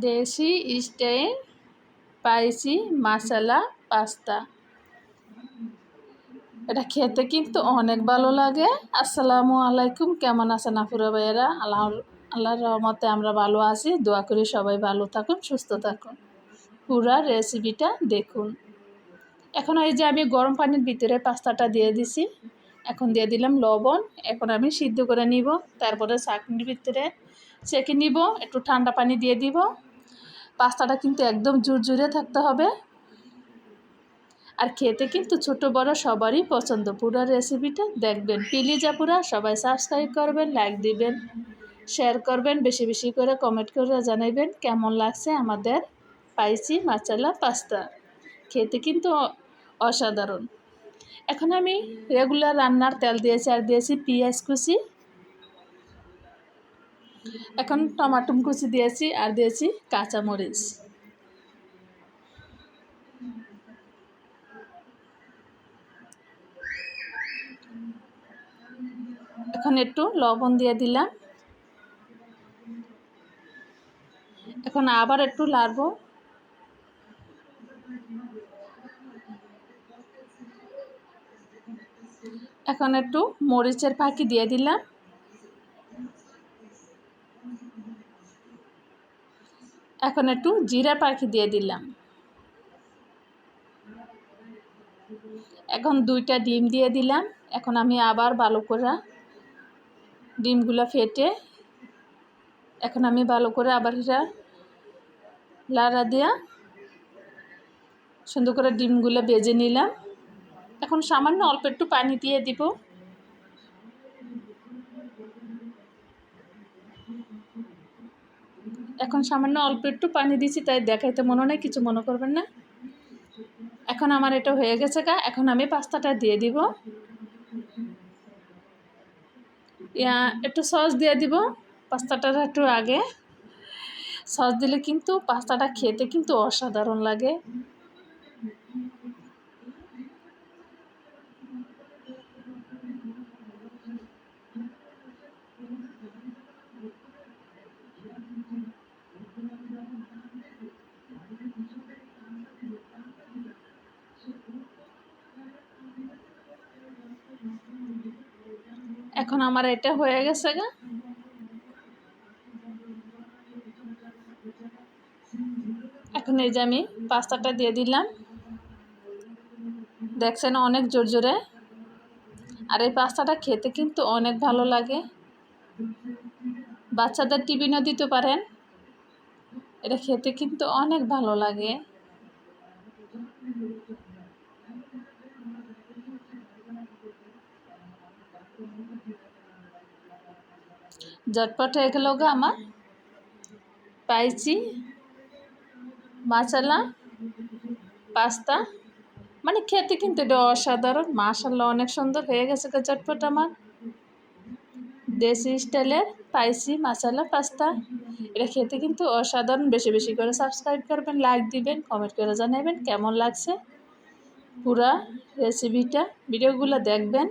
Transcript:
দেশি style spicy মশলা pasta. এটা খেতে কিন্তু অনেক ভালো লাগে। আসসালামু আলাইকুম। কেমন আছেন আফুরা ভাইয়েরা? আল্লাহ, আল্লাহর রহমতে আমরা ভালো আছি। দোয়া করি সবাই ভালো থাকুন, সুস্থ থাকুন। পুরা রেসিপিটা দেখুন। এখন এই যে আমি গরম পানির ভিতরে পাস্তাটা দিয়ে দিছি। এখন দিয়ে দিলাম লবণ। এখন আমি সিদ্ধ করে নিব। তারপরে চাটনির ভিতরে সেঁকে নিব, একটু ঠান্ডা পানি দিয়ে দিব। পাস্তাটা কিন্তু একদম জুরজুরে থাকতে হবে। আর খেতে কিন্তু ছোট, বড় সবারই পছন্দ। পুরো রেসিপিটা দেখবেন। প্লিজ আপুরা সবাই সাবস্ক্রাইব করবেন, লাইক দিবেন, শেয়ার করবেন, বেশি বেশি করে কমেন্ট করে জানাইবেন কেমন লাগছে আমাদের স্পাইসি মাচালা পাস্তা। খেতে কিন্তু অসাধারণ। এখন আমি রেগুলার রান্নার তেল দিয়েছি আর দিয়েছি পেঁয়াজ কুচি। এখন টমাটো কুচি দিয়েছি আর দিয়েছি কাঁচামরিচ। এখন একটু লবণ দিয়ে দিলাম। এখন আবার একটু লাড়বো। এখন একটু মরিচের পাখি দিয়ে দিলাম। এখন একটু জিরা পাখি দিয়ে দিলাম। এখন দুইটা ডিম দিয়ে দিলাম। এখন আমি আবার ভালো করে ডিমগুলো ফেটে এখন আমি ভালো করে আবার এটা লাড়া দেওয়া সুন্দর করে ডিমগুলো বেজে নিলাম। এখন সামান্য অল্প একটু পানি দিয়ে দিব। এখন সামান্য অল্প একটু পানি দিচ্ছি তাই দেখাইতে মনে নেই, কিছু মনে করবেন না। এখন আমার এটা হয়ে গেছে গা, এখন আমি পাস্তাটা দিয়ে দিব। ইয়া, একটু সস দিয়ে দিব পাস্তাটা একটু আগে। সস দিলে কিন্তু পাস্তাটা খেতে কিন্তু অসাধারণ লাগে। এখন আমার এটা হয়ে গেছে গা। এখন এই যে আমি পাস্তাটা দিয়ে দিলাম। দেখছেন অনেক জোর জোরে। আর এই পাস্তাটা খেতে কিন্তু অনেক ভালো লাগে। বাচ্চাদের টিফিনও দিতে পারেন। এটা খেতে কিন্তু অনেক ভালো লাগে। হয়ে গেল গো আমার। স্পাইসি মাসালা পাস্তা। মানে খেতে কিন্তু এটা অসাধারণ মাসাল্লা অনেক সুন্দর হয়ে গেছে গো ঝটপট আমার। দেশি স্টাইলের স্পাইসি মশালা পাস্তা। এটা খেতে কিন্তু অসাধারণ, বেশি বেশি করে সাবস্ক্রাইব করবেন, লাইক দিবেন, কমেন্ট করে জানাবেন কেমন লাগছে। পুরা রেসিপিটা ভিডিওগুলো দেখবেন।